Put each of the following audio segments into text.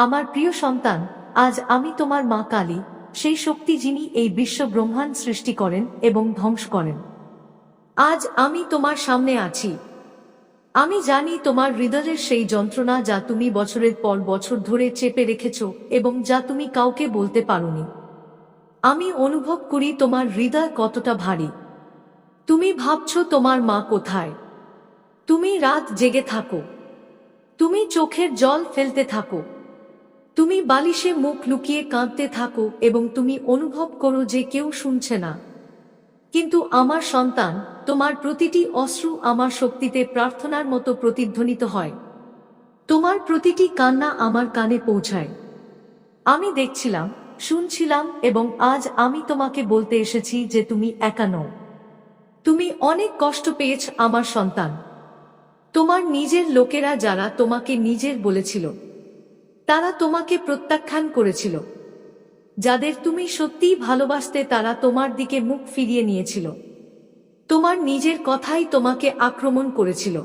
আমার প্রিয় সন্তান, আজ আমি তোমার মা কালী, সেই শক্তি যিনি এই বিশ্ব ব্রহ্মাণ্ড সৃষ্টি করেন এবং ধ্বংস করেন। আজ আমি তোমার সামনে আছি। আমি জানি তোমার হৃদয়ের সেই যন্ত্রণা যা তুমি বছরের পর বছর ধরে চেপে রেখেছ এবং যা তুমি কাউকে বলতে পারোনি। আমি অনুভব করি তোমার হৃদয় কতটা ভারী। তুমি ভাবছ তোমার মা কোথায়। তুমি রাত জেগে থাকো। তুমি চোখের জল ফেলতে থাকো। তুমি বালিশে মুখ লুকিয়ে কাঁদতে থাকো এবং তুমি অনুভব করো যে কেউ শুনছে না। কিন্তু আমার সন্তান, তোমার প্রতিটি অশ্রু আমার শক্তিতে প্রার্থনার মতো প্রতিধ্বনিত হয়। তোমার প্রতিটি কান্না আমার কানে পৌঁছায়। আমি দেখছিলাম, শুনছিলাম এবং আজ আমি তোমাকে বলতে এসেছি যে তুমি একা নও। তুমি অনেক কষ্ট পেয়েছ আমার সন্তান। তোমার নিজের লোকেরা যারা তোমাকে নিজের বলেছিল। তারা তোমাকে প্রত্যাখ্যান করেছিল। যাদের তুমি সত্যিই ভালোবাসতে তারা তোমার দিকে মুখ ফিরিয়ে নিয়েছিল। তোমার নিজের কথাই তোমাকে আক্রমণ করেছিল।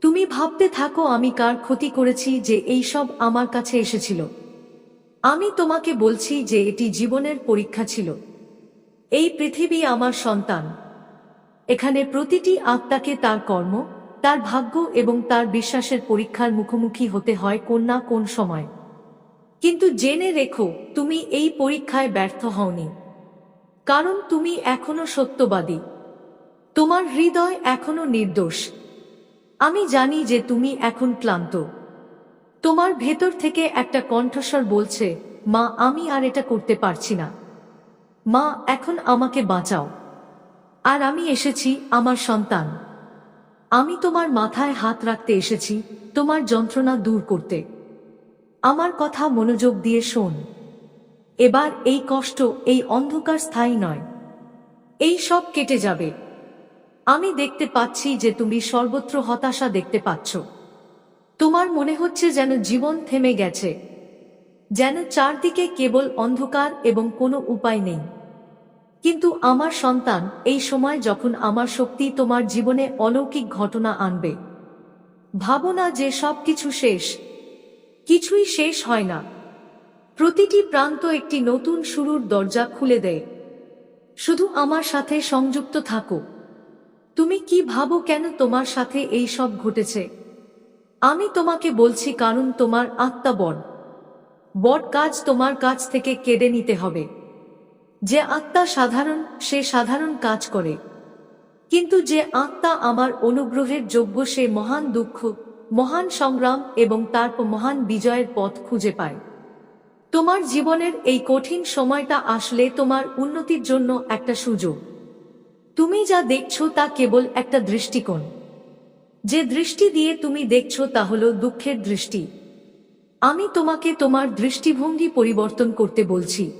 তুমি ভাবতে থাকো, আমি কার ক্ষতি করেছি যে এই সব আমার কাছে এসেছিল। আমি তোমাকে বলছি যে এটি জীবনের পরীক্ষা ছিল। এই পৃথিবী আমার সন্তান। এখানে প্রতিটি আত্মাকে তার কর্ম তার ভাগ্য এবং তার বিশ্বাসের পরীক্ষার মুখোমুখি হতে হয় কোন না কোন সময়। কিন্তু জেনে রেখো, তুমি এই পরীক্ষায় ব্যর্থ হওনি। কারণ তুমি এখনও সত্যবাদী। তোমার হৃদয় এখনও নির্দোষ। আমি জানি যে তুমি এখন ক্লান্ত। তোমার ভেতর থেকে একটা কণ্ঠস্বর বলছে, মা, আমি আর এটা করতে পারছি না। মা, এখন আমাকে বাঁচাও। আর আমি এসেছি আমার সন্তান। আমি তোমার মাথায় হাত রাখতে এসেছি, তোমার যন্ত্রণা দূর করতে। আমার কথা মনোযোগ দিয়ে শোন। এবার এই কষ্ট এই অন্ধকার স্থায়ী নয়। এই সব কেটে যাবে। আমি দেখতে পাচ্ছি যে তুমি সর্বত্র হতাশা দেখতে পাচ্ছ। তোমার মনে হচ্ছে যেন জীবন থেমে গেছে। যেন চারদিকে কেবল অন্ধকার এবং কোনো উপায় নেই। কিন্তু আমার সন্তান এই সময় যখন আমার শক্তি তোমার জীবনে অলৌকিক ঘটনা আনবে। ভাবো না যে সব কিছু শেষ। কিছুই শেষ হয় না। প্রতিটি প্রান্ত একটি নতুন শুরুর দরজা খুলে দেয়। শুধু আমার সাথে সংযুক্ত থাকো। তুমি কি ভাবো কেন তোমার সাথে এই সব ঘটেছে? আমি তোমাকে বলছি কারণ তোমার আত্মা বড় বট কাজ তোমার কাছ থেকে কেড়ে নিতে হবে। যে আত্মা সাধারণ, সে সাধারণ কাজ করে। কিন্তু যে আত্মা আমার অনুগ্রহের যোগ্য, সে মহান দুঃখ, মহান সংগ্রাম এবং তারপর মহান বিজয়ের পথ খুঁজে পায়। তোমার জীবনের এই কঠিন সময়টা আসলে তোমার উন্নতির জন্য একটা সুযোগ। তুমি যা দেখছ তা কেবল একটা দৃষ্টিকোণ। যে দৃষ্টি দিয়ে তুমি দেখছ তা হলো দুঃখের দৃষ্টি। আমি তোমাকে তোমার দৃষ্টিভঙ্গি পরিবর্তন করতে বলছি।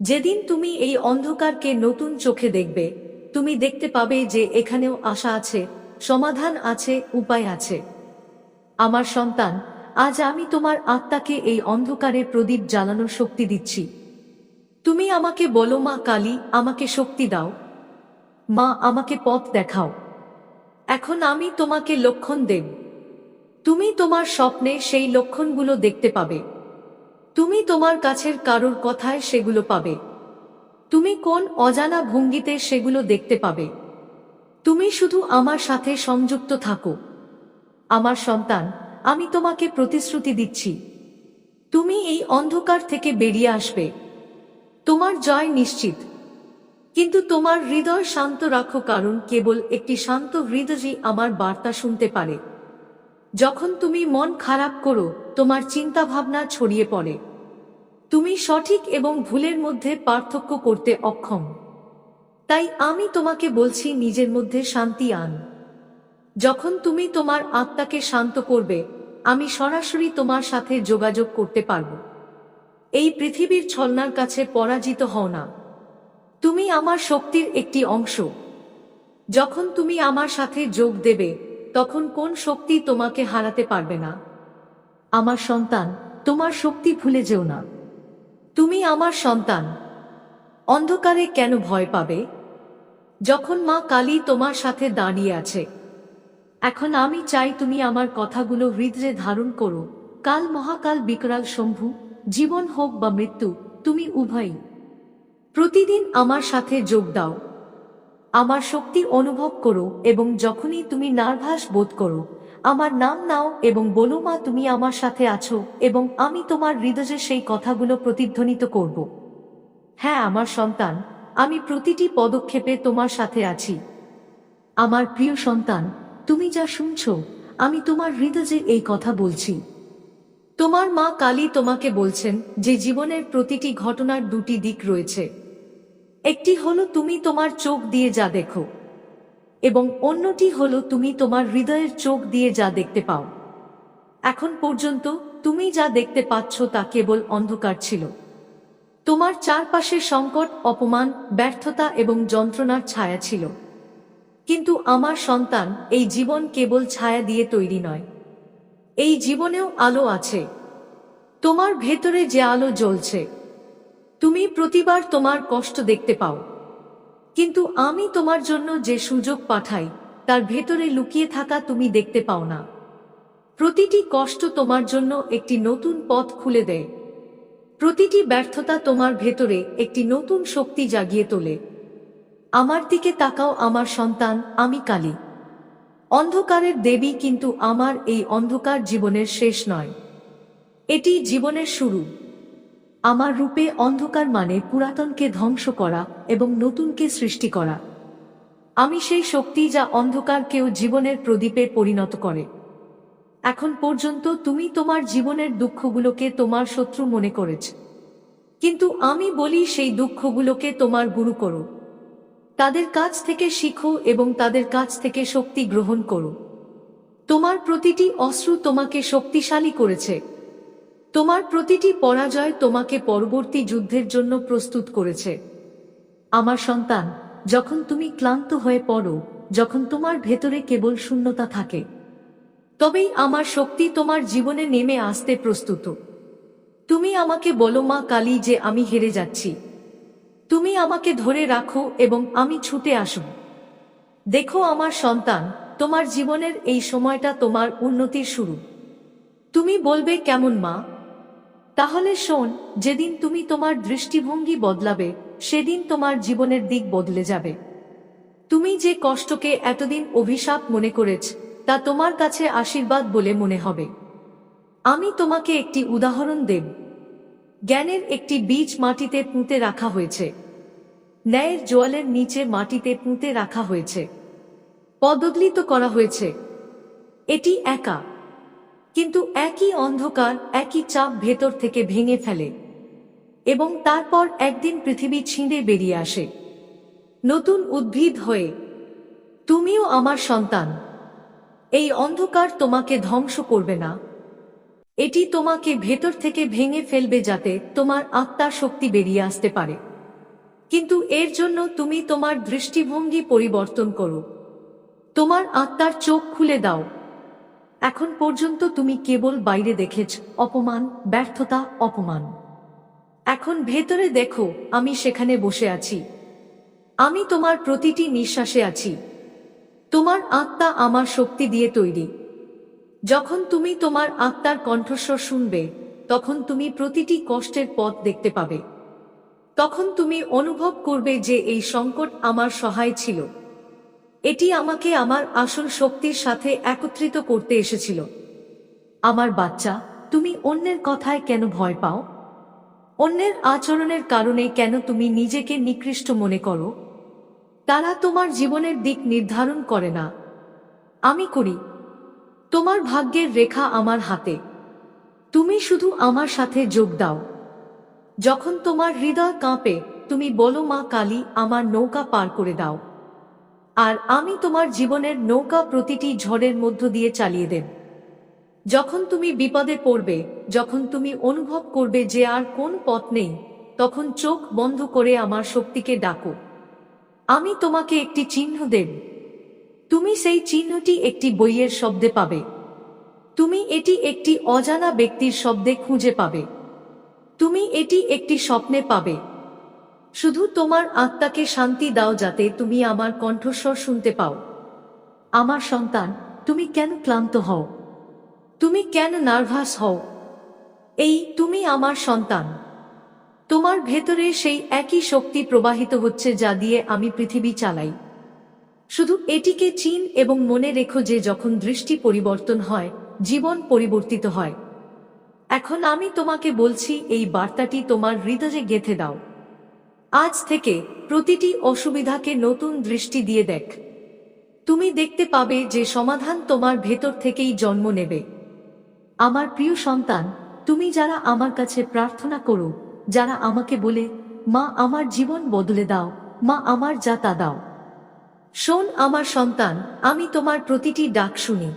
যেদিন তুমি এই অন্ধকারকে নতুন চোখে দেখবে, তুমি দেখতে পাবে যে এখানেও আশা আছে, সমাধান আছে, উপায় আছে। আমার সন্তান, আজ আমি তোমার আত্মাকে এই অন্ধকারে প্রদীপ জ্বালানোর শক্তি দিচ্ছি। তুমি আমাকে বলো, মা কালী, আমাকে শক্তি দাও। মা, আমাকে পথ দেখাও। এখন আমি তোমাকে লক্ষণ দেব। তুমি তোমার স্বপ্নে সেই লক্ষণগুলো দেখতে পাবে। তুমি তোমার কাছের কারোর কথায় সেগুলো পাবে। তুমি কোন অজানা ভঙ্গিতে সেগুলো দেখতে পাবে। তুমি শুধু আমার সাথে সংযুক্ত থাকো। আমার সন্তান, আমি তোমাকে প্রতিশ্রুতি দিচ্ছি। তুমি এই অন্ধকার থেকে বেরিয়ে আসবে। তোমার জয় নিশ্চিত। কিন্তু তোমার হৃদয় শান্ত রাখো কারণ কেবল একটি শান্ত হৃদয়ই আমার বার্তা শুনতে পারে। যখন তুমি মন খারাপ করো তোমার চিন্তা ভাবনা ছড়িয়ে পড়ে। তুমি সঠিক এবং ভুলের মধ্যে পার্থক্য করতে অক্ষম। তাই আমি তোমাকে বলছি, নিজের মধ্যে শান্তি আন। যখন তুমি তোমার আত্মাকে শান্ত করবে, আমি সরাসরি তোমার সাথে যোগাযোগ করতে পারব। এই পৃথিবীর ছলনার কাছে পরাজিত হও না। তুমি আমার শক্তির একটি অংশ। যখন তুমি আমার সাথে যোগ দেবে, তখন কোন শক্তি তোমাকে হারাতে পারবে না। আমার সন্তান, তোমার শক্তি ভুলে যেও না। তুমি আমার সন্তান। অন্ধকারে কেন ভয় পাবে? যখন মা কালী তোমার সাথে দাঁড়িয়ে আছে। এখন আমি চাই তুমি আমার কথাগুলো হৃদয়ে ধারণ করো। কাল মহাকাল বিকরাল শম্ভু, জীবন হোক বা মৃত্যু, তুমি উভয়ই। প্রতিদিন আমার সাথে যোগ দাও। আমার শক্তি অনুভব করো এবং যখনই তুমি নার্ভাস বোধ করো আমার নাম নাও এবং বলো মা তুমি আমার সাথে আছো এবং আমি তোমার হৃদয়ে সেই কথাগুলো প্রতিধ্বনিত করব। হ্যাঁ আমার সন্তান, আমি প্রতিটি পদক্ষেপে তোমার সাথে আছি। আমার প্রিয় সন্তান, তুমি যা শুনছ, আমি তোমার হৃদয়ে এই কথা বলছি। তোমার মা কালী তোমাকে বলছেন যে জীবনের প্রতিটি ঘটনার দুটি দিক রয়েছে। একটি হলো তুমি তোমার চোখ দিয়ে যা দেখো। এবং অন্যটি হলো তুমি তোমার হৃদয়ের চোখ দিয়ে যা দেখতে পাও। এখন পর্যন্ত তুমি যা দেখতে পাচ্ছ তা কেবল অন্ধকার ছিল। তোমার চারপাশে সংকট, অপমান, ব্যর্থতা এবং যন্ত্রণার ছায়া ছিল। কিন্তু আমার সন্তান এই জীবন কেবল ছায়া দিয়ে তৈরি নয়। এই জীবনেও আলো আছে। তোমার ভেতরে যে আলো জ্বলছে। তুমি প্রতিবার তোমার কষ্ট দেখতে পাও। কিন্তু আমি তোমার জন্য যে সুযোগ পাঠাই, তার ভেতরে লুকিয়ে থাকা তুমি দেখতে পাও না। প্রতিটি কষ্ট তোমার জন্য একটি নতুন পথ খুলে দেয়। প্রতিটি ব্যর্থতা তোমার ভেতরে একটি নতুন শক্তি জাগিয়ে তোলে। আমার দিকে তাকাও আমার সন্তান, আমি কালী। অন্ধকারের দেবী কিন্তু আমার এই অন্ধকার জীবনের শেষ নয়। এটি জীবনের শুরু। আমার রূপে অন্ধকার মানে পুরাতনকে ধ্বংস করা এবং নতুনকে সৃষ্টি করা। আমি সেই শক্তি যা অন্ধকারকেও জীবনের প্রদীপে পরিণত করে। এখন পর্যন্ত তুমি তোমার জীবনের দুঃখগুলোকে তোমার শত্রু মনে করেছ। কিন্তু আমি বলি সেই দুঃখগুলোকে তোমার গুরু করো। তাদের কাছ থেকে শিখো এবং তাদের কাছ থেকে শক্তি গ্রহণ করো। তোমার প্রতিটি অশ্রু তোমাকে শক্তিশালী করেছে। তোমার প্রতিটি পরাজয় তোমাকে পরবর্তী যুদ্ধের জন্য প্রস্তুত করেছে। আমার সন্তান, যখন তুমি ক্লান্ত হয়ে পড়ো, যখন তোমার ভেতরে কেবল শূন্যতা থাকে, তবেই আমার শক্তি তোমার জীবনে নেমে আসতে প্রস্তুত। তুমি আমাকে বলো, মা কালী, যে আমি হেরে যাচ্ছি। তুমি আমাকে ধরে রাখো এবং আমি ছুটে আসব। দেখো, আমার সন্তান, তোমার জীবনের এই সময়টা তোমার উন্নতির শুরু। তুমি বলবে, কেমন, মা? তাহলে শোন, যেদিন তুমি তোমার দৃষ্টিভঙ্গি বদলাবে, সেদিন তোমার জীবনের দিক বদলে যাবে। তুমি যে কষ্টকে এতদিন অভিশাপ মনে করেছ, তা তোমার কাছে আশীর্বাদ বলে মনে হবে। আমি তোমাকে একটি উদাহরণ দেব। জ্ঞানের একটি বীজ মাটিতে পুঁতে রাখা হয়েছে। ন্যায়ের জোয়ালের নিচে মাটিতে পুঁতে রাখা হয়েছে। পদদলিত করা হয়েছে। এটি একা। কিন্তু একই অন্ধকার, একই চাপ ভেতর থেকে ভেঙে ফেলে এবং তারপর একদিন পৃথিবী ছিঁড়ে বেরিয়ে আসে। নতুন উদ্ভিদ হয়ে, তুমিও আমার সন্তান। এই অন্ধকার তোমাকে ধ্বংস করবে না। এটি তোমাকে ভেতর থেকে ভেঙে ফেলবে যাতে তোমার আত্মার শক্তি বেরিয়ে আসতে পারে। কিন্তু এর জন্য তুমি তোমার দৃষ্টিভঙ্গি পরিবর্তন করো। তোমার আত্মার চোখ খুলে দাও। এখন পর্যন্ত তুমি কেবল বাইরে দেখেছ, অপমান, ব্যর্থতা, অপমান। এখন ভেতরে দেখো, আমি সেখানে বসে আছি। আমি তোমার প্রতিটি নিঃশ্বাসে আছি। তোমার আত্মা আমার শক্তি দিয়ে তৈরি। যখন তুমি তোমার আত্মার কণ্ঠস্বর শুনবে, তখন তুমি প্রতিটি কষ্টের পথ দেখতে পাবে। তখন তুমি অনুভব করবে যে এই সংকট আমার সহায় ছিল। এটি আমাকে আমার আসল শক্তির সাথে একত্রিত করতে এসেছিল। আমার বাচ্চা, তুমি অন্যের কথায় কেন ভয় পাও? অন্যের আচরণের কারণে কেন তুমি নিজেকে নিকৃষ্ট মনে করো? তারা তোমার জীবনের দিক নির্ধারণ করে না। আমি করি। তোমার ভাগ্যের রেখা আমার হাতে। তুমি শুধু আমার সাথে যোগ দাও। যখন তোমার হৃদয় কাঁপে, তুমি বলো, মা কালী, আমার নৌকা পার করে দাও। আর আমি তোমার জীবনের নৌকা প্রতিটি ঝড়ের মধ্য দিয়ে চালিয়ে দেব। যখন তুমি বিপদে পড়বে, যখন তুমি অনুভব করবে যে আর কোন পথ নেই, তখন চোখ বন্ধ করে আমার শক্তিকে ডাকো। আমি তোমাকে একটি চিহ্ন দেব। তুমি সেই চিহ্নটি একটি বইয়ের শব্দে পাবে। তুমি এটি একটি অজানা ব্যক্তির শব্দে খুঁজে পাবে। তুমি এটি একটি স্বপ্নে পাবে। শুধু তোমার আত্মাকে শান্তি দাও যাতে তুমি আমার কণ্ঠস্বর শুনতে পাও। আমার সন্তান, তুমি কেন ক্লান্ত হও? তুমি কেন নার্ভাস হও? এই তুমি আমার সন্তান। তোমার ভেতরে সেই একই শক্তি প্রবাহিত হচ্ছে যা দিয়ে আমি পৃথিবী চালাই। শুধু এটিকে চিন এবং মনে রেখো যে যখন দৃষ্টি পরিবর্তন হয়, জীবন পরিবর্তিত হয়। এখন আমি তোমাকে বলছি, এই বার্তাটি তোমার হৃদয়ে গেঁথে দাও। আজ থেকে প্রতিটি অসুবিধাকে নতুন দৃষ্টি দিয়ে দেখ। তুমি দেখতে পাবে যে সমাধান তোমার ভেতর থেকেই জন্ম নেবে। আমার প্রিয় সন্তান, তুমি যারা আমার কাছে প্রার্থনা করো, যারা আমাকে বলে, মা, আমার জীবন বদলে দাও, মা, আমার যা তা দাও। শোন আমার সন্তান, আমি তোমার প্রতিটি ডাক শুনি।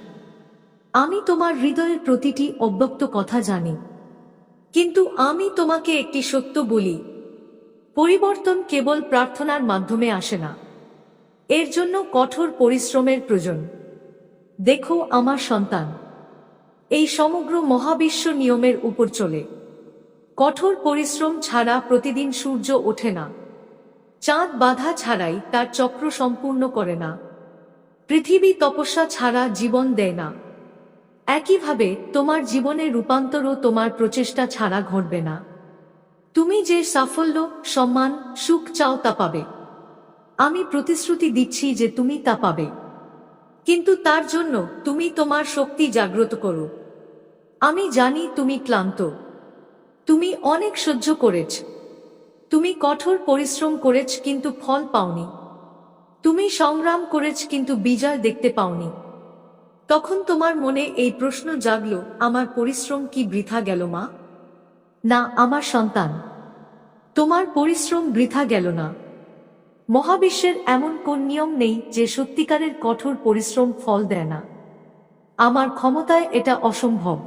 আমি তোমার হৃদয়ের প্রতিটি অব্যক্ত কথা জানি। কিন্তু আমি তোমাকে একটি সত্য বলি পরিবর্তন কেবল প্রার্থনার মাধ্যমে আসে না। এর জন্য কঠোর পরিশ্রমের প্রয়োজন। দেখো আমার সন্তান। এই সমগ্র মহাবিশ্ব নিয়মের উপর চলে। কঠোর পরিশ্রম ছাড়া প্রতিদিন সূর্য ওঠে না। চাঁদ বাধা ছাড়াই তার চক্র সম্পূর্ণ করে না। পৃথিবী তপস্যা ছাড়া জীবন দেয় না। একইভাবে তোমার জীবনের রূপান্তরও তোমার প্রচেষ্টা ছাড়া ঘটবে না। তুমি যে সাফল্য, সম্মান, সুখ চাও তা পাবে। আমি প্রতিশ্রুতি দিচ্ছি যে তুমি তা পাবে। কিন্তু তার জন্য তুমি তোমার শক্তি জাগ্রত করো। আমি জানি তুমি ক্লান্ত। তুমি অনেক সহ্য করেছ। তুমি কঠোর পরিশ্রম করেছ কিন্তু ফল পাওনি। তুমি সংগ্রাম করেছ কিন্তু বিজয় দেখতে পাওনি। তখন তোমার মনে এই প্রশ্ন জাগল, আমার পরিশ্রম কি বৃথা গেল মা? না, আমার সন্তান। তোমার পরিশ্রম বৃথা গেল না। মহাবিশ্বের এমন কোন নিয়ম নেই যে সত্যিকারের কঠোর পরিশ্রম ফল দেয় না। আমার ক্ষমতায় এটা অসম্ভব।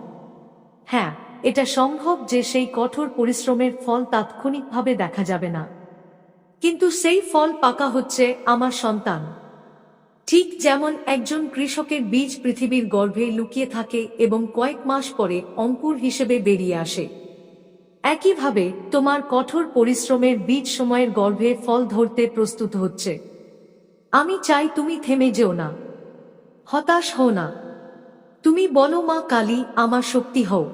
হ্যাঁ এটা সম্ভব যে সেই কঠোর পরিশ্রমের ফল তাৎক্ষণিকভাবে দেখা যাবে না। কিন্তু সেই ফল পাকা হচ্ছে আমার সন্তান। ঠিক যেমন একজন কৃষকের বীজ পৃথিবীর গর্ভে লুকিয়ে থাকে এবং কয়েক মাস পরে অঙ্কুর হিসেবে বেরিয়ে আসে। একইভাবে, তোমার কঠোর পরিশ্রমের বীজ সময়ের গর্ভে ফল ধরতে প্রস্তুত হচ্ছে। আমি চাই তুমি থেমে যেও না। হতাশ হও না। তুমি বলো, মা কালী, আমার শক্তি হও।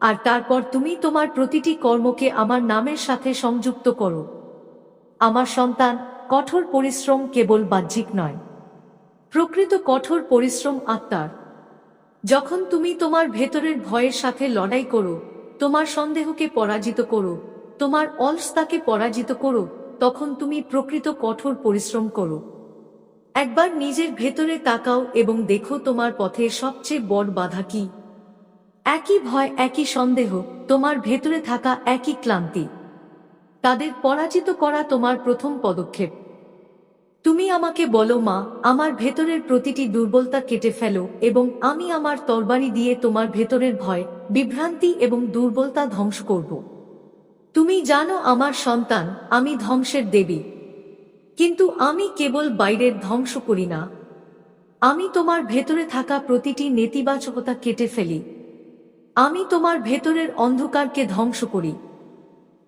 আর তারপর তুমি তোমার প্রতিটি কর্মকে আমার নামের সাথে সংযুক্ত করো। আমার সন্তান, কঠোর পরিশ্রম কেবল বাহ্যিক নয়। প্রকৃত কঠোর পরিশ্রম আত্মার। যখন তুমি তোমার ভেতরের ভয়ের সাথে লড়াই করো তোমার সন্দেহকে পরাজিত করো। তোমার অলসতাকে পরাজিত করো। তখন তুমি প্রকৃত কঠোর পরিশ্রম করো। একবার নিজের ভেতরে তাকাও এবং দেখো তোমার পথে সবচেয়ে বড় বাধা কি। একই ভয়, একই সন্দেহ, তোমার ভেতরে থাকা একই ক্লান্তি। তাদের পরাজিত করা তোমার প্রথম পদক্ষেপ। তুমি আমাকে বলো মা, আমার ভেতরের প্রতিটি দুর্বলতা কেটে ফেলো এবং আমি আমার তরবারি দিয়ে তোমার ভেতরের ভয়, বিভ্রান্তি এবং দুর্বলতা ধ্বংস করব। তুমি জানো আমার সন্তান, আমি ধ্বংসের দেবী। কিন্তু আমি কেবল বাইরের ধ্বংস করি না। আমি তোমার ভেতরে থাকা প্রতিটি নেতিবাচকতা কেটে ফেলি। আমি তোমার ভেতরের অন্ধকারকে ধ্বংস করি।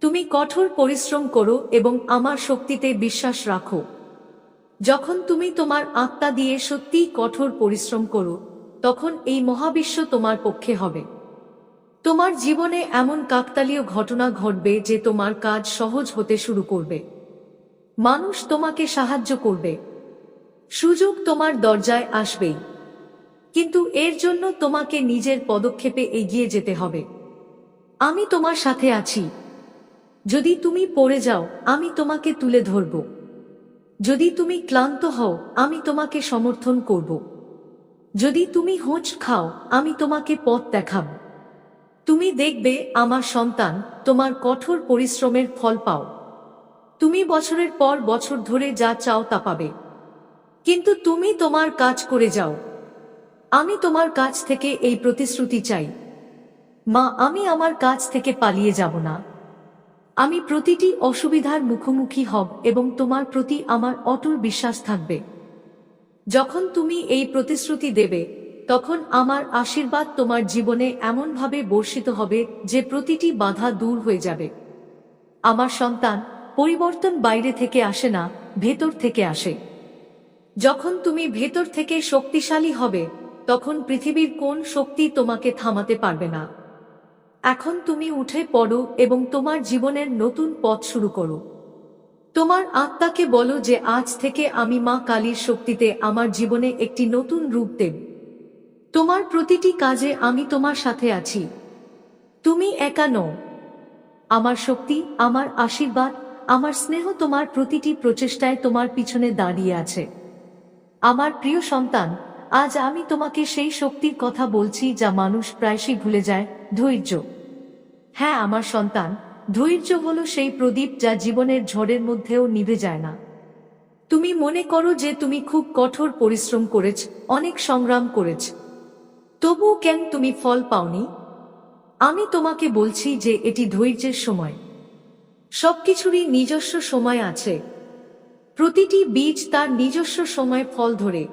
তুমি কঠোর পরিশ্রম করো এবং আমার শক্তিতে বিশ্বাস রাখো। যখন তুমি তোমার আত্মা দিয়ে সত্যিই কঠোর পরিশ্রম করো, তখন এই মহাবিশ্ব তোমার পক্ষে হবে। তোমার জীবনে এমন কাকতালীয় ঘটনা ঘটবে যে তোমার কাজ সহজ হতে শুরু করবে। মানুষ তোমাকে সাহায্য করবে। সুযোগ তোমার দরজায় আসবেই। কিন্তু এর জন্য তোমাকে নিজের পদক্ষেপে এগিয়ে যেতে হবে। আমি তোমার সাথে আছি। যদি তুমি পড়ে যাও, আমি তোমাকে তুলে ধরব। যদি তুমি ক্লান্ত হও, আমি তোমাকে সমর্থন করব। যদি তুমি হোঁচ খাও, আমি তোমাকে পথ দেখাব। তুমি দেখবে, আমার সন্তান, তোমার কঠোর পরিশ্রমের ফল পাও। তুমি বছরের পর বছর ধরে যা চাও তা পাবে। কিন্তু তুমি তোমার কাজ করে যাও। আমি তোমার কাছ থেকে এই প্রতিশ্রুতি চাই। মা, আমি আমার কাজ থেকে পালিয়ে যাব না। আমি প্রতিটি অসুবিধার মুখোমুখি হব এবং তোমার প্রতি আমার অটল বিশ্বাস থাকবে। যখন তুমি এই প্রতিশ্রুতি দেবে, তখন আমার আশীর্বাদ তোমার জীবনে এমনভাবে বর্ষিত হবে যে প্রতিটি বাধা দূর হয়ে যাবে। আমার সন্তান পরিবর্তন বাইরে থেকে আসে না, ভেতর থেকে আসে। যখন তুমি ভেতর থেকে শক্তিশালী হবে, তখন পৃথিবীর কোন শক্তি তোমাকে থামাতে পারবে না। এখন তুমি উঠে পড়ো এবং তোমার জীবনের নতুন পথ শুরু করো। তোমার আত্মাকে বলো যে আজ থেকে আমি মা কালীর শক্তিতে আমার জীবনে একটি নতুন রূপ দেব। তোমার প্রতিটি কাজে আমি তোমার সাথে আছি। তুমি একা নও। আমার শক্তি, আমার আশীর্বাদ, আমার স্নেহ তোমার প্রতিটি প্রচেষ্টায় তোমার পিছনে দাঁড়িয়ে আছে। আমার প্রিয় সন্তান, আজ আমি তোমাকে সেই শক্তির কথা বলছি যা মানুষ প্রায়শই ভুলে যায়, ধৈর্য। হ্যাঁ আমার সন্তান, ধৈর্য হলো সেই প্রদীপ যা জীবনের ঝড়ের মধ্যেও নিভে যায় না। তুমি মনে করো যে তুমি খুব কঠোর পরিশ্রম করেছ, অনেক সংগ্রাম করেছ। তবুও কেন তুমি ফল পাওনি? আমি তোমাকে বলছি যে এটি ধৈর্যের সময়। সবকিছুরই নিজস্ব সময় আছে। প্রতিটি বীজ তার নিজস্ব সময় ফল ধরে।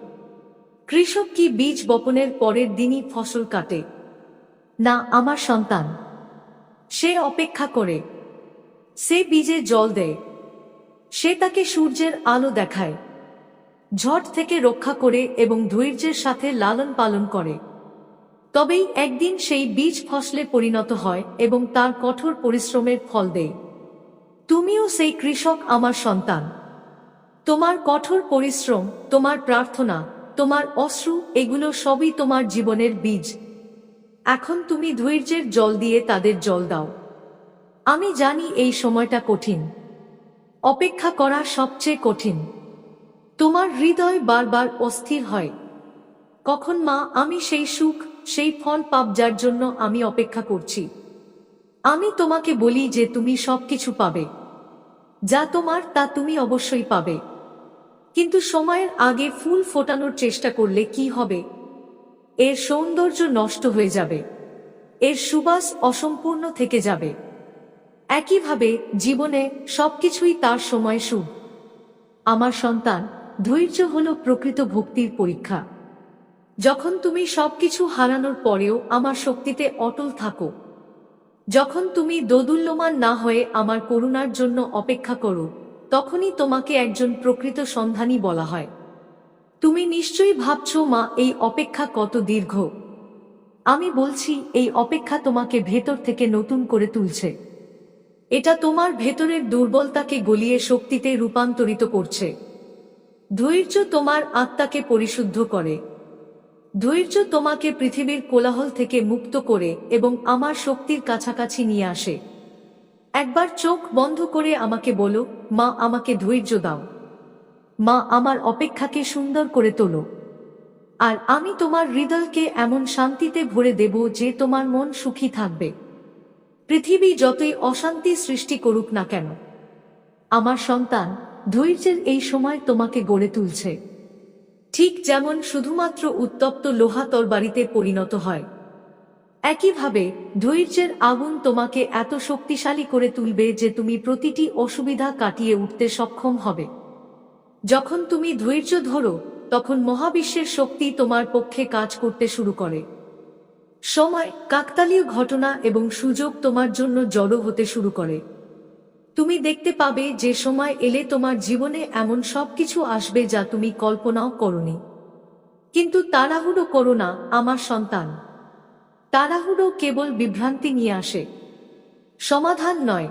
কৃষক কি বীজ বপনের পরের দিনই ফসল কাটে? না, আমার সন্তান। সে অপেক্ষা করে। সে বীজে জল দেয়। সে তাকে সূর্যের আলো দেখায়। ঝড় থেকে রক্ষা করে এবং ধৈর্যের সাথে লালন পালন করে। তবেই একদিন সেই বীজ ফসলে পরিণত হয় এবং তার কঠোর পরিশ্রমের ফল দেয়। তুমিও সেই কৃষক আমার সন্তান। তোমার কঠোর পরিশ্রম, তোমার প্রার্থনা, তোমার অশ্রু, এগুলো সবই তোমার জীবনের বীজ। এখন তুমি ধৈর্যের জল দিয়ে তাদের জল দাও। আমি জানি এই সময়টা কঠিন। অপেক্ষা করা সবচেয়ে কঠিন। তোমার হৃদয় বারবার অস্থির হয়। কখন মা, আমি সেই সুখ, সেই ফল পাব যার জন্য আমি অপেক্ষা করছি। আমি তোমাকে বলি যে তুমি সব কিছু পাবে। যা তোমার, তা তুমি অবশ্যই পাবে। কিন্তু সময়ের আগে ফুল ফোটানোর চেষ্টা করলে কি হবে? এর সৌন্দর্য নষ্ট হয়ে যাবে। এর সুবাস অসম্পূর্ণ থেকে যাবে। একইভাবে জীবনে সবকিছুই তার সময় শুভ। আমার সন্তান, ধৈর্য হল প্রকৃত ভক্তির পরীক্ষা। যখন তুমি সবকিছু হারানোর পরেও আমার শক্তিতে অটল থাকো, যখন তুমি দোদুল্যমান না হয়ে আমার করুণার জন্য অপেক্ষা করো, তখনই তোমাকে একজন প্রকৃত সন্ধানী বলা হয়। তুমি নিশ্চয়ই ভাবছ, মা, এই অপেক্ষা কত দীর্ঘ? আমি বলছি, এই অপেক্ষা তোমাকে ভেতর থেকে নতুন করে তুলছে। এটা তোমার ভেতরের দুর্বলতাকে গলিয়ে শক্তিতে রূপান্তরিত করছে। ধৈর্য তোমার আত্মাকে পরিশুদ্ধ করে। ধৈর্য তোমাকে পৃথিবীর কোলাহল থেকে মুক্ত করে এবং আমার শক্তির কাছাকাছি নিয়ে আসে। একবার চোখ বন্ধ করে আমাকে বলো, মা, আমাকে ধৈর্য দাও। মা আমার অপেক্ষাকে সুন্দর করে তোলো। আর আমি তোমার হৃদয়কে এমন শান্তিতে ভরে দেব যে তোমার মন সুখী থাকবে। পৃথিবী যতই অশান্তি সৃষ্টি করুক না কেন, আমার সন্তান ধৈর্যের এই সময় তোমাকে গড়ে তুলছে। ঠিক যেমন শুধুমাত্র উত্তপ্ত লোহা তরবারিতে পরিণত হয়, একইভাবে ধৈর্যের আগুন তোমাকে এত শক্তিশালী করে তুলবে যে তুমি প্রতিটি অসুবিধা কাটিয়ে উঠতে সক্ষম হবে। যখন তুমি ধৈর্য ধরো, তখন মহাবিশ্বের শক্তি তোমার পক্ষে কাজ করতে শুরু করে। সময়, কাকতালীয় ঘটনা এবং সুযোগ তোমার জন্য জড়ো হতে শুরু করে। তুমি দেখতে পাবে যে সময় এলে তোমার জীবনে এমন সব কিছু আসবে যা তুমি কল্পনাও করনি। কিন্তু তাড়াহুড়ো করো না, আমার সন্তান। তাড়াহুড়ো কেবল বিভ্রান্তি নিয়ে আসে। সমাধান নয়।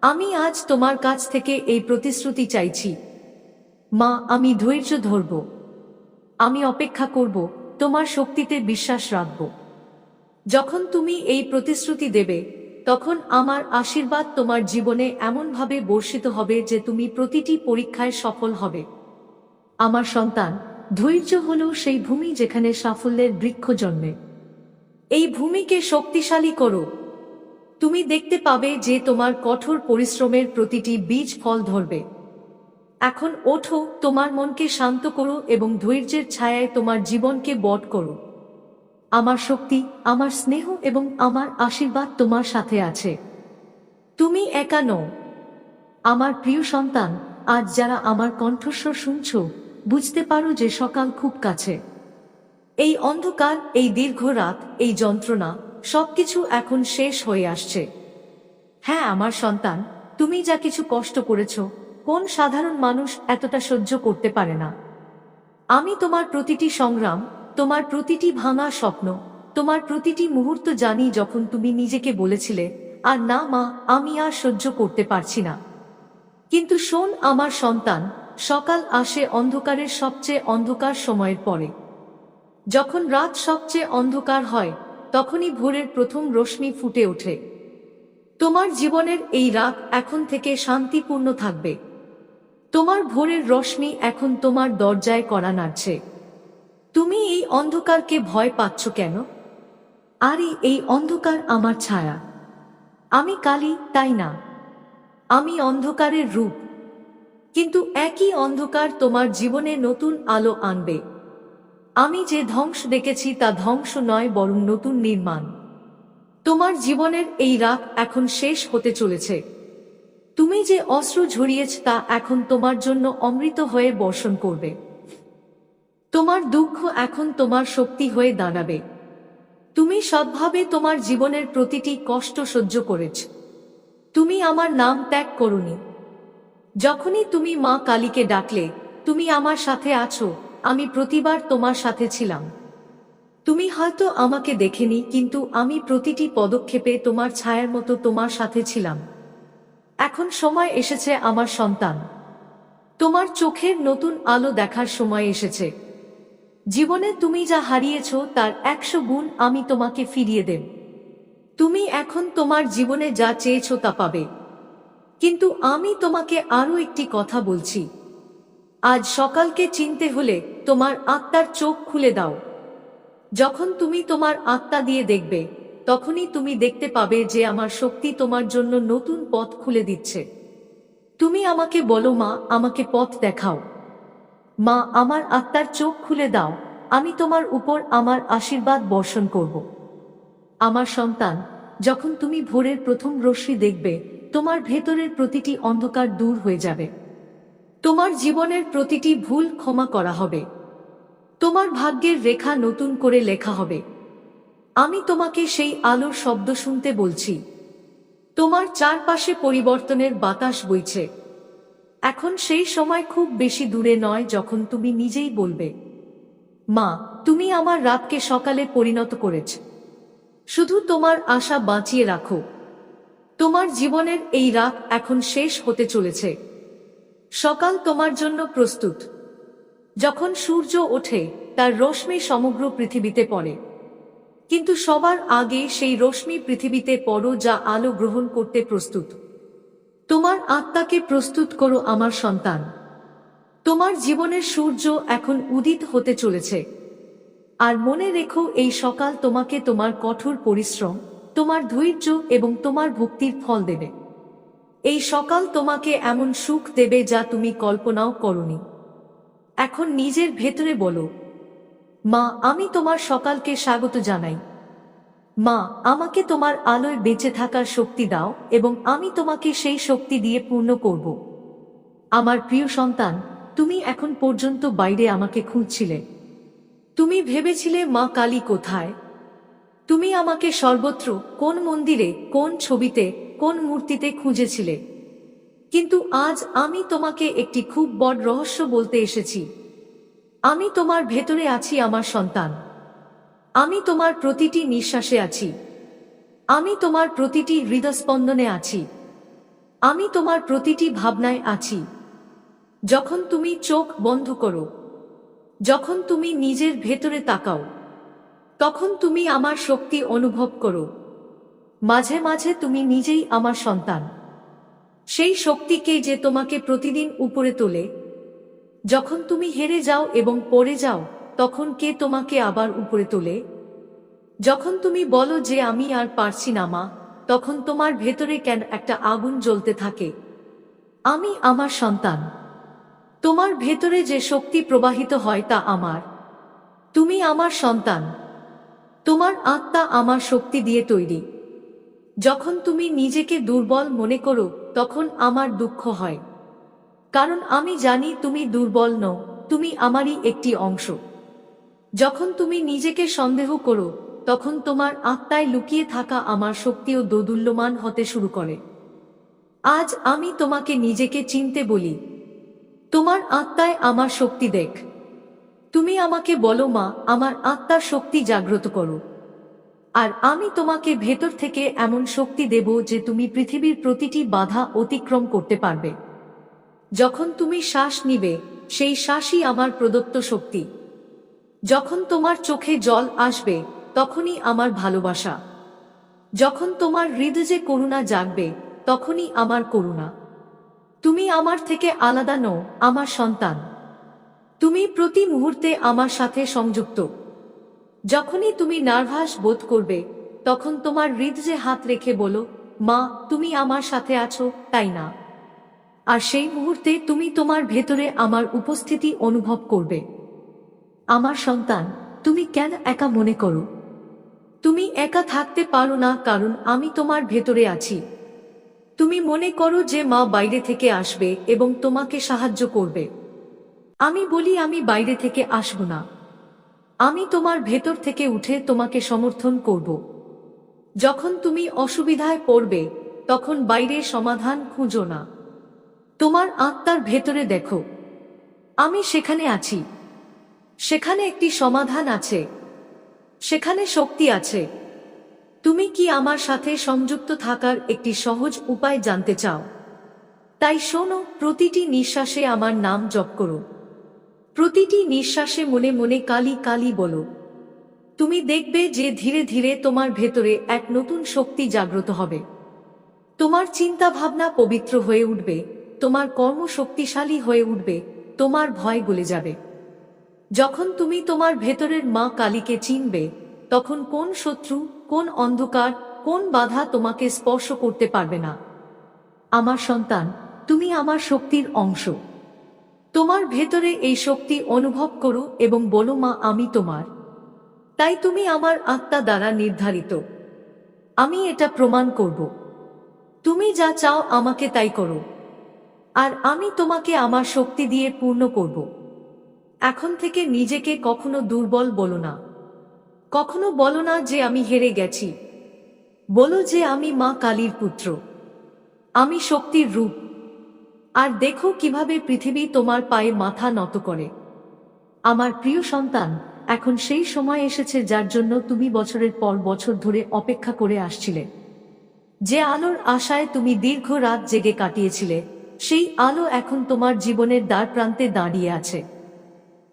আমি আজ তোমার কাছ থেকে এই প্রতিশ্রুতি চাইছি। মা, আমি ধৈর্য ধরব। আমি অপেক্ষা করব, তোমার শক্তিতে বিশ্বাস রাখব। যখন তুমি এই প্রতিশ্রুতি দেবে, তখন আমার আশীর্বাদ তোমার জীবনে এমনভাবে বর্ষিত হবে যে তুমি প্রতিটি পরীক্ষায় সফল হবে। আমার সন্তান, ধৈর্য হল সেই ভূমি যেখানে সাফল্যের বৃক্ষ জন্মে। এই ভূমিকে শক্তিশালী করো। তুমি দেখতে পাবে যে তোমার কঠোর পরিশ্রমের প্রতিটি বীজ ফল ধরবে। এখন ওঠো, তোমার মনকে শান্ত করো এবং ধৈর্যের ছায়ায় তোমার জীবনকে বট করো। আমার শক্তি, আমার স্নেহ এবং আমার আশীর্বাদ তোমার সাথে আছে। তুমি একা নও। আমার প্রিয় সন্তান, আজ যারা আমার কণ্ঠস্বর শুনছ, বুঝতে পারো যে সকাল খুব কাছে। এই অন্ধকার, এই দীর্ঘ রাত, এই যন্ত্রণা, সবকিছু এখন শেষ হয়ে আসছে। হ্যাঁ আমার সন্তান, তুমি যা কিছু কষ্ট করেছ কোন সাধারণ মানুষ এতটা সহ্য করতে পারে না? আমি তোমার প্রতিটি সংগ্রাম, তোমার প্রতিটি ভাঙা স্বপ্ন, তোমার প্রতিটি মুহূর্ত জানি যখন তুমি নিজেকে বলেছিলে, আর না মা, আমি আর সহ্য করতে পারছি না। কিন্তু শোন আমার সন্তান, সকাল আসে অন্ধকারের সবচেয়ে অন্ধকার সময়ের পরে। যখন রাত সবচেয়ে অন্ধকার হয়, তখনই ভোরের প্রথম রশ্মি ফুটে ওঠে। তোমার জীবনের এই রাত এখন থেকে শান্তিপূর্ণ থাকবে। তোমার ভোরের রশ্মি এখন তোমার দরজায় করা নাড়ছে। তুমি এই অন্ধকারকে ভয় পাচ্ছ কেন? আরে, এই অন্ধকার আমার ছায়া। আমি কালি, তাই না? আমি অন্ধকারের রূপ। কিন্তু একই অন্ধকার তোমার জীবনে নতুন আলো আনবে। আমি যে ধ্বংস দেখেছি তা ধ্বংস নয়, বরং নতুন নির্মাণ। তোমার জীবনের এই রাত এখন শেষ হতে চলেছে। তুমি যে অস্ত্র ঝরিয়েছ তা এখন তোমার জন্য অমৃত হয়ে বর্ষণ করবে। তোমার দুঃখ এখন তোমার শক্তি হয়ে দাঁড়াবে। তুমি সৎভাবে তোমার জীবনের প্রতিটি কষ্ট সহ্য করেছ। তুমি আমার নাম ত্যাগ করনি। যখনই তুমি মা কালীকে ডাকলে, তুমি আমার সাথে আছো, আমি প্রতিবার তোমার সাথে ছিলাম। তুমি হয়তো আমাকে দেখেনি, কিন্তু আমি প্রতিটি পদক্ষেপে তোমার ছায়ার মতো তোমার সাথে ছিলাম। এখন সময় এসেছে আমার সন্তান। তোমার চোখের নতুন আলো দেখার সময় এসেছে। জীবনে তুমি যা হারিয়েছ তার একশো গুণ আমি তোমাকে ফিরিয়ে দেব। তুমি এখন তোমার জীবনে যা চেয়েছ তা পাবে। কিন্তু আমি তোমাকে আরও একটি কথা বলছি। আজ সকালকে চিনতে হলে তোমার আত্মার চোখ খুলে দাও। যখন তুমি তোমার আত্মা দিয়ে দেখবে তখনই তুমি দেখতে পাবে যে আমার শক্তি তোমার জন্য নতুন পথ খুলে দিচ্ছে। তুমি আমাকে বলো, মা, আমাকে পথ দেখাও। মা, আমার আত্মার চোখ খুলে দাও, আমি তোমার উপর আমার আশীর্বাদ বর্ষণ করব। আমার সন্তান, যখন তুমি ভোরের প্রথম রশ্মি দেখবে, তোমার ভেতরের প্রতিটি অন্ধকার দূর হয়ে যাবে। তোমার জীবনের প্রতিটি ভুল ক্ষমা করা হবে। তোমার ভাগ্যের রেখা নতুন করে লেখা হবে। আমি তোমাকে সেই আলোর শব্দ শুনতে বলছি। তোমার চারপাশে পরিবর্তনের বাতাস বইছে। এখন সেই সময় খুব বেশি দূরে নয় যখন তুমি নিজেই বলবে। মা, তুমি আমার রাতকে সকালে পরিণত করেছ। শুধু তোমার আশা বাঁচিয়ে রাখো। তোমার জীবনের এই রাত এখন শেষ হতে চলেছে। সকাল তোমার জন্য প্রস্তুত। যখন সূর্য ওঠে, তার রশ্মি সমগ্র পৃথিবীতে পড়ে। কিন্তু সবার আগে সেই রশ্মি পৃথিবীতে পড়ো যা আলো গ্রহণ করতে প্রস্তুত। তোমার আত্মাকে প্রস্তুত করো আমার সন্তান। তোমার জীবনের সূর্য এখন উদিত হতে চলেছে। আর মনে রেখো এই সকাল তোমাকে তোমার কঠোর পরিশ্রম, তোমার ধৈর্য এবং তোমার ভক্তির ফল দেবে। এই সকাল তোমাকে এমন সুখ দেবে যা তুমি কল্পনাও করনি। এখন নিজের ভেতরে বলো মা, আমি তোমার সকালকে স্বাগত জানাই। মা, আমাকে তোমার আলোয় বেঁচে থাকার শক্তি দাও এবং আমি তোমাকে সেই শক্তি দিয়ে পূর্ণ করব। আমার প্রিয় সন্তান, তুমি এখন পর্যন্ত বাইরে আমাকে খুঁজছিলে। তুমি ভেবেছিলে, মা, কালী কোথায়? তুমি আমাকে সর্বত্র, কোন মন্দিরে, কোন ছবিতে, কোন মূর্তিতে খুঁজেছিলে। কিন্তু আজ আমি তোমাকে একটি খুব বড় রহস্য বলতে এসেছি। আমি তোমার ভেতরে আছি, আমার সন্তান। আমি তোমার প্রতিটি নিঃশ্বাসে আছি। আমি তোমার প্রতিটি হৃদস্পন্দনে আছি। আমি তোমার প্রতিটি ভাবনায় আছি। যখন তুমি চোখ বন্ধ করো, যখন তুমি নিজের ভেতরে তাকাও, তখন তুমি আমার শক্তি অনুভব করো। মাঝে মাঝে তুমি নিজেই আমার সন্তান। সেই শক্তিকে যে তোমাকে প্রতিদিন উপরে তোলে যখন তুমি হেরে যাও এবং পড়ে যাও, তখন কে তোমাকে আবার উপরে তোলে? যখন তুমি বলো যে আমি আর পারছি না মা, তখন তোমার ভেতরে কেন একটা আগুন জ্বলতে থাকে? আমি আমার সন্তান। তোমার ভেতরে যে শক্তি প্রবাহিত হয় তা আমার। তুমি আমার সন্তান। তোমার আত্মা আমার শক্তি দিয়ে তৈরি। যখন তুমি নিজেকে দুর্বল মনে করো, তখন আমার দুঃখ হয়। কারণ আমি জানি তুমি দুর্বল নও, তুমি আমারই একটি অংশ। যখন তুমি নিজেকে সন্দেহ করো, তখন তোমার আত্মায় লুকিয়ে থাকা আমার শক্তিও দোদুল্যমান হতে শুরু করে। আজ আমি তোমাকে নিজেকে চিনতে বলি। তোমার আত্মায় আমার শক্তি দেখ। তুমি আমাকে বলো, মা, আমার আত্মার শক্তি জাগ্রত করো। আর আমি তোমাকে ভেতর থেকে এমন শক্তি দেব যে তুমি পৃথিবীর প্রতিটি বাধা অতিক্রম করতে পারবে। যখন তুমি শ্বাস নিবে, সেই শ্বাসই আমার প্রদত্ত শক্তি। যখন তোমার চোখে জল আসবে, তখনই আমার ভালোবাসা। যখন তোমার হৃদয়ে করুণা জাগবে, তখনই আমার করুণা। তুমি আমার থেকে আলাদা নও, আমার সন্তান। তুমি প্রতি মুহূর্তে আমার সাথে সংযুক্ত। যখনই তুমি নার্ভাস বোধ করবে, তখন তোমার হৃদয়ে হাত রেখে বলো, মা, তুমি আমার সাথে আছো, তাই না? আর সেই মুহূর্তে তুমি তোমার ভেতরে আমার উপস্থিতি অনুভব করবে। আমার সন্তান, তুমি কেন একা মনে করো? তুমি একা থাকতে পারো না কারণ আমি তোমার ভেতরে আছি। তুমি মনে করো যে মা বাইরে থেকে আসবে এবং তোমাকে সাহায্য করবে। আমি বলি আমি বাইরে থেকে আসব না। আমি তোমার ভেতর থেকে উঠে তোমাকে সমর্থন করব। যখন তুমি অসুবিধায় পড়বে, তখন বাইরে সমাধান খুঁজো না। তোমার আত্মার ভেতরে দেখো। আমি সেখানে আছি। সেখানে একটি সমাধান আছে। সেখানে শক্তি আছে। তুমি কি আমার সাথে সংযুক্ত থাকার একটি সহজ উপায় জানতে চাও? তাই শোনো, প্রতিটি নিঃশ্বাসে আমার নাম জপ করো। প্রতিটি নিঃশ্বাসে মনে মনে কালি কালি বলো। তুমি দেখবে যে ধীরে ধীরে তোমার ভেতরে এক নতুন শক্তি জাগ্রত হবে। তোমার চিন্তা ভাবনা পবিত্র হয়ে উঠবে। তোমার কর্ম শক্তিশালী হয়ে উঠবে, তোমার ভয় গলে যাবে। যখন তুমি তোমার ভেতরের মা কালীকে চিনবে, তখন কোন শত্রু, কোন অন্ধকার, কোন বাধা তোমাকে স্পর্শ করতে পারবে না। আমার সন্তান, তুমি আমার শক্তির অংশ। তোমার ভেতরে এই শক্তি অনুভব করো এবং বলো, মা, আমি তোমার। তাই তুমি আমার আত্মা দ্বারা নির্ধারিত। আমি এটা প্রমাণ করব। তুমি যা চাও আমাকে তাই করো। আর আমি তোমাকে আমার শক্তি দিয়ে পূর্ণ করব। এখন থেকে নিজেকে কখনো দুর্বল বলো না। কখনো বলো না যে আমি হেরে গেছি। বলো যে আমি মা কালীর পুত্র। আমি শক্তির রূপ। আর দেখো কীভাবে পৃথিবী তোমার পায়ে মাথা নত করে। আমার প্রিয় সন্তান, এখন সেই সময় এসেছে যার জন্য তুমি বছরের পর বছর ধরে অপেক্ষা করে আসছিলে। যে আলোর আশায় তুমি দীর্ঘ রাত জেগে কাটিয়েছিলে সেই আলো এখন তোমার জীবনের দ্বার প্রান্তে দাঁড়িয়ে আছে।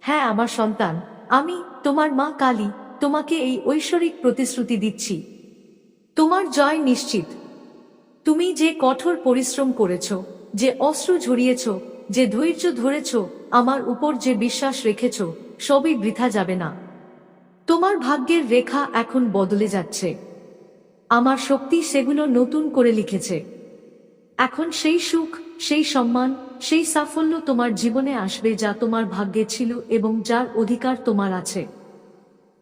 হ্যাঁ আমার সন্তান, আমি, তোমার মা কালী, তোমাকে এই ঐশ্বরিক প্রতিশ্রুতি দিচ্ছি। তোমার জয় নিশ্চিত। তুমি যে কঠোর পরিশ্রম করেছ, যে অস্ত্র ঝরিয়েছ, যে ধৈর্য ধরেছ, আমার উপর যে বিশ্বাস রেখেছ, সবই বৃথা যাবে না। তোমার ভাগ্যের রেখা এখন বদলে যাচ্ছে। আমার শক্তি সেগুলো নতুন করে লিখেছে। এখন সেই সুখ সেই সম্মান, সেই সাফল্য তোমার জীবনে আসবে যা তোমার ভাগ্যে ছিল এবং যার অধিকার তোমার আছে।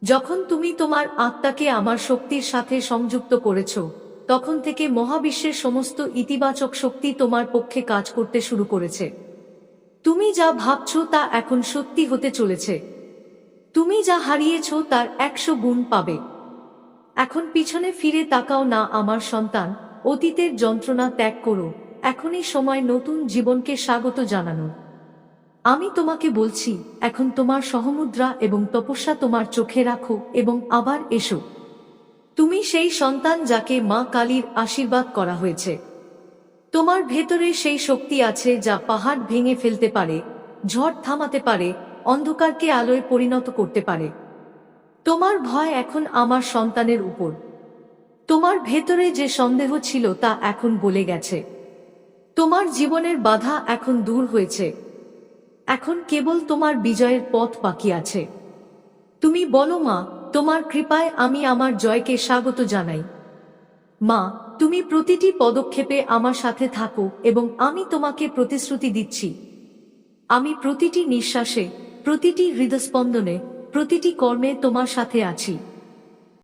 যখন তুমি তোমার আত্মাকে আমার শক্তির সাথে সংযুক্ত করেছ, তখন থেকে মহাবিশ্বের সমস্ত ইতিবাচক শক্তি তোমার পক্ষে কাজ করতে শুরু করেছে। তুমি যা ভাবছ তা এখন সত্যি হতে চলেছে। তুমি যা হারিয়েছ তার একশো গুণ পাবে। এখন পিছনে ফিরে তাকাও না আমার সন্তান, অতীতের যন্ত্রণা ত্যাগ করো। এখনই সময় নতুন জীবনকে স্বাগত জানানো। আমি তোমাকে বলছি, এখন তোমার সহমুদ্রা এবং তপস্যা তোমার চোখে রাখো এবং আবার এসো। তুমি সেই সন্তান যাকে মা কালীর আশীর্বাদ করা হয়েছে। তোমার ভেতরে সেই শক্তি আছে যা পাহাড় ভেঙে ফেলতে পারে, ঝড় থামাতে পারে, অন্ধকারকে আলোয় পরিণত করতে পারে। তোমার ভয় এখন আমার সন্তানের উপর। তোমার ভেতরে যে সন্দেহ ছিল তা এখন বলে গেছে। তোমার জীবনের বাধা এখন দূর হয়েছে। এখন কেবল তোমার বিজয়ের পথ বাকি আছে। তুমি বলো মা, তোমার কৃপায় আমি আমার জয়কে স্বাগত জানাই। মা, তুমি প্রতিটি পদক্ষেপে আমার সাথে থাকো এবং আমি তোমাকে প্রতিশ্রুতি দিচ্ছি। আমি প্রতিটি নিঃশ্বাসে, প্রতিটি হৃদস্পন্দনে, প্রতিটি কর্মে তোমার সাথে আছি।